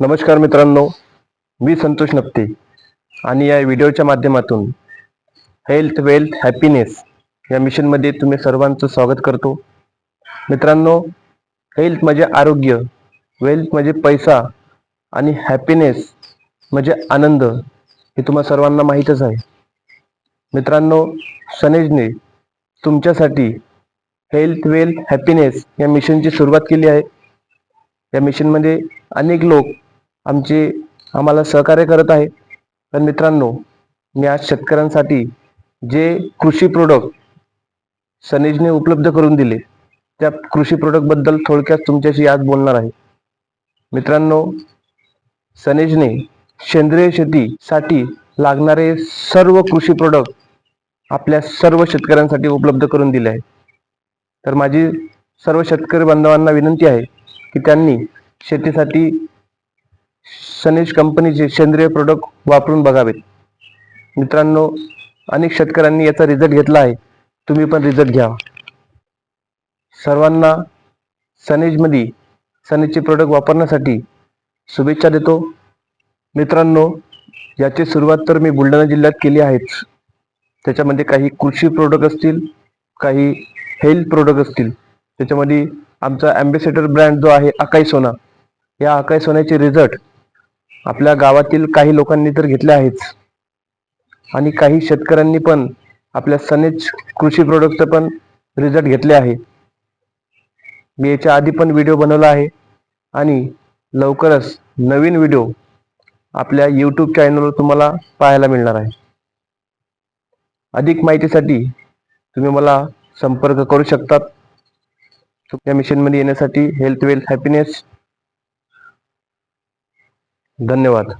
नमस्कार मित्रांनो मी संतोष नप्ते आणि या व्हिडिओच्या माध्यमातून हेल्थ वेल्थ हॅपीनेस या मिशनमध्ये तुम्ही सर्वांचं स्वागत करतो. मित्रांनो हेल्थ म्हणजे आरोग्य वेल्थ म्हणजे पैसा आणि हॅपीनेस म्हणजे आनंद हे तुम्हा सर्वांना माहीतच आहे. मित्रांनो सनेजने तुमच्यासाठी हेल्थ वेल्थ हॅपीनेस या मिशनची सुरुवात केली आहे. या मिशनमध्ये अनेक लोक आमचे आम्हाला सहकार्य करत आहे. तर मित्रांनो मी आज शेतकऱ्यांसाठी जे कृषी प्रोडक्ट सनेजने उपलब्ध करून दिले त्या कृषी प्रोडक्टबद्दल थोडक्यात तुमच्याशी आज बोलणार आहे. मित्रांनो सनेजने सेंद्रिय शेतीसाठी लागणारे सर्व कृषी प्रोडक्ट आपल्या सर्व शेतकऱ्यांसाठी उपलब्ध करून दिले आहे. तर माझी सर्व शेतकरी बांधवांना विनंती आहे की त्यांनी शेतीसाठी सनेज कंपनीचे सेंद्रिय प्रोडक्ट वापरून बघावेत. मित्रांनो अनेक शेतकऱ्यांनी याचा रिझल्ट घेतला आहे. तुम्ही पण रिझल्ट घ्या. सर्वांना सनेजमध्ये सनेजचे प्रोडक्ट वापरण्यासाठी शुभेच्छा देतो. मित्रांनो याची सुरुवात तर मी बुलढाणा जिल्ह्यात केली आहेच. त्याच्यामध्ये काही कृषी प्रोडक्ट असतील काही हेल्थ प्रोडक्ट असतील. त्याच्यामध्ये आमचा अँबेसेडर ब्रँड जो आहे अकाई सोना. या अकाई सोन्याचे रिझल्ट आपल्या गावातील काही लोकांनी तर घेतले आहेच. आणि काही शेतकऱ्यांनी पण आपल्या सनेज कृषी प्रोडक्टचं पण रिझल्ट घेतले आहे. मी याच्या आधी पण व्हिडिओ बनवला आहे. आणि लवकरच नवीन व्हिडिओ आपल्या यूट्यूब चॅनलवर तुम्हाला पाहायला मिळणार आहे. अधिक माहितीसाठी तुम्ही मला संपर्क करू शकतात. या मिशनमध्ये येण्यासाठी हेल्थ वेल्थ हॅपीनेस धन्यवाद.